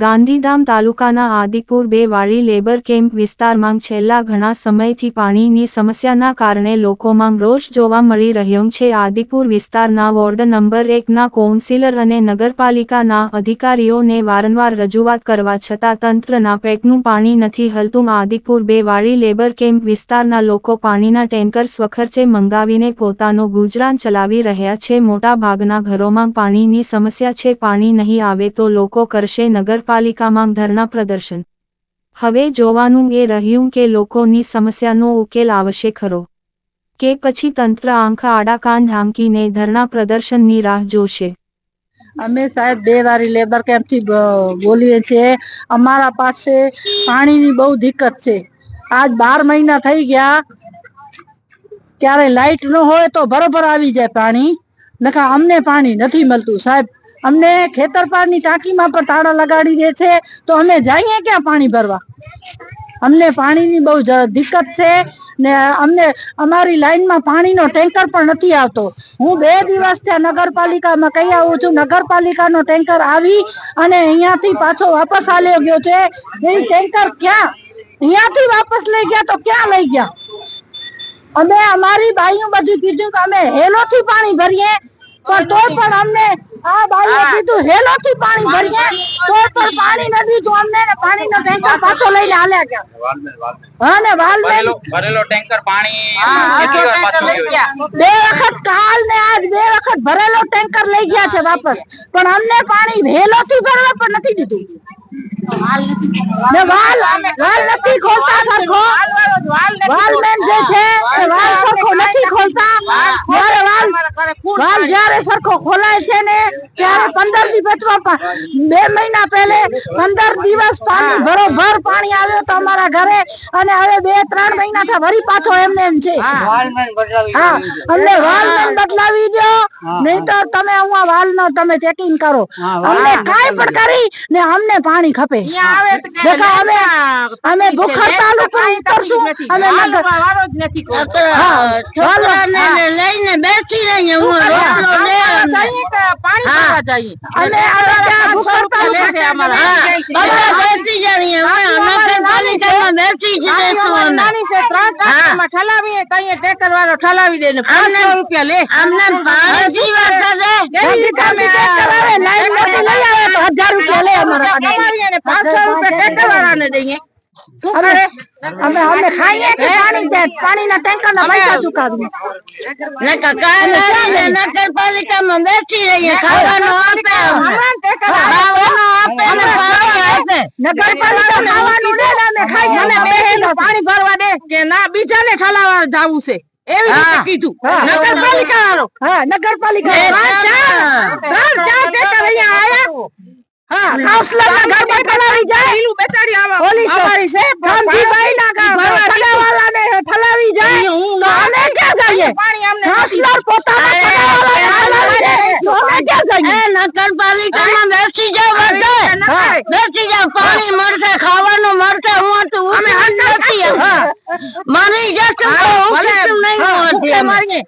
ગાંધીધામ તાલુકાના આદિપુર બે વાળી લેબર કેમ્પ વિસ્તારમાં છેલ્લા ઘણા સમયથી પાણીની સમસ્યાના કારણે લોકોમાં રોષ જોવા મળી રહ્યો છે. આદિપુર વિસ્તારના વોર્ડ નંબર એકના કૌન્સિલર અને નગરપાલિકાના અધિકારીઓને વારંવાર રજૂઆત કરવા છતાં તંત્રના પેટનું પાણી નથી હલતું. આદિપુર બે વાળી લેબર કેમ્પ વિસ્તારના લોકો પાણીના ટેન્કર સ્વખર્ચે મંગાવીને પોતાનો ગુજરાન ચલાવી રહ્યા છે. મોટા ભાગના ઘરોમાં પાણીની સમસ્યા છે. પાણી નહીં આવે તો લોકો કરશે નગરપાલિકામાં ધરણા પ્રદર્શન. હવે જોવાનું એ રહ્યું કે લોકોની સમસ્યાનો ઉકેલ આવશે ખરો. કે પછી તંત્ર આંખ આડા કાન ઢાંકીને ધરણા પ્રદર્શનની રાહ જોશે. અમે સાહેબ બે વારી લેબર કેમ્પથી બોલીએ છીએ. અમારા પાસે પાણીની બહુ દિક્કત છે. આજ બાર મહિના થઈ ગયા. ક્યારે લાઈટ ન હોય તો બરોબર આવી જાય પાણી. નકા અમને પાણી નથી મળતું સાહેબ. અમને ખેતરપાળની ટાંકીમાં પણ તાળા લગાડી દે છે, તો અમે જઈએ ક્યાં પાણી ભરવા? અમને પાણીની બહુ દિક્કત છે ને અમને અમારી લાઈનમાં પાણીનો ટેન્કર પણ નથી આવતો. હું બે દિવસ ત્યાં નગરપાલિકામાં કહી આવું છું, નગરપાલિકાનો ટેન્કર આવી અને અહીંયાથી પાછો વાપસ આલ્યો ગયો છે. એ ટેન્કર ક્યાં? અહીંયાથી વાપસ લઈ ગયા તો ક્યાં લઈ ગયા? અમે અમારી બાઈઓ બધું કીધું કે અમે હેલોથી પાણી ભરીએ, પણ તો પણ અમને આ બાઈએ કીધું હેલોથી પાણી ભરી તો તો પાણી ન દીધું અમને ને પાણીનો ટેન્કર પાછો લઈને હાલ્યા ગયા. હા ને વાલ ભરેલો ભરેલો ટેન્કર પાણી કેટલી વાર પાછું બે વખત કાલ ને આજ બે વખત ભરેલો ટેન્કર લઈ ગયા છે વાપસ. પણ અમને પાણી હેલોથી ભરવા પણ નથી દીધું. ને વાલ વાલ નથી ખોલતા સરખો. વાલમેન જે છે વાલ સરખો નથી ખોલતા. વાલ જ્યારે સરખો ખોલાય છે ને ત્યારે પંદર દિવસમાં બે મહિના પહેલે પંદર દિવસ પાણી બરોબર પાણી આવે અમારા ઘરે અને હવે બે ત્રણ મહિના થી વરી પાછો એમને એમ છે. હા. અમને વાલ બદલાવી દો નહીં તો તમે હું વાલ નો તમે ચેકિંગ કરો. અમને કાઈ પણ કરી ને અમને પાણી ખપે. દેખો અમે અમે ભૂખર તાલુકો ઉતરશું અમે નગર હા, છોકરાને લઈને બેસી રહીએ હું રોટલો લે અમે અમે બેસી જઈએ અમે નગરપાલિકામાં ટેકર જ રહીશું અમે. અમને અમને પાણી સિવાય થશે. ગાંધી તમે કરાવે લાઈન લઈ આવે તો હજાર રૂપિયા લે અમારા અમે અમે અમે ખાઈએ કે પાણી દે પાણીના ટેન્કર પૈસા ચુકાવીએ ને કકા ને નગરપાલિકામાં બેસી રહીએ ખાવાનું આપે. અમને. આપે ને પાણી આપે. નગરપાલિકા ખાવાનું દે ને અમે મને બે પાણી ભરવા દે કે ના બીજાને ઠલાવા જાવું છે. એવી રીતે કીધું. નગરપાલિકા વાળો હા નગરપાલિકા ત્રણ ચાર ત્રણ ચાર ટેકર અહીંયા આયા હા કાઉન્સલર ના. ઘરમાં ઠલાવી જાય. લીલું બેટાડી આવા પોલીસ અમારી છે. કામજીભાઈ ના ઘર ભરવા ઠલાવાલા ને ઠલાવી જાય. હું અમે ક્યાં જઈએ? પાણી અમને કાઉન્સલર પોતાના ઠલાવાલા ઠલાવી જાય. અમે ક્યાં જઈએ? એ નગરપાલિકામાં બેસી જાવ બધે. બેસી જાવ પાણી મળશે ખાવાનું મળશે. હું તો અમે નથી મારી જશું હું. નહીં હા, અમે. મરીએ.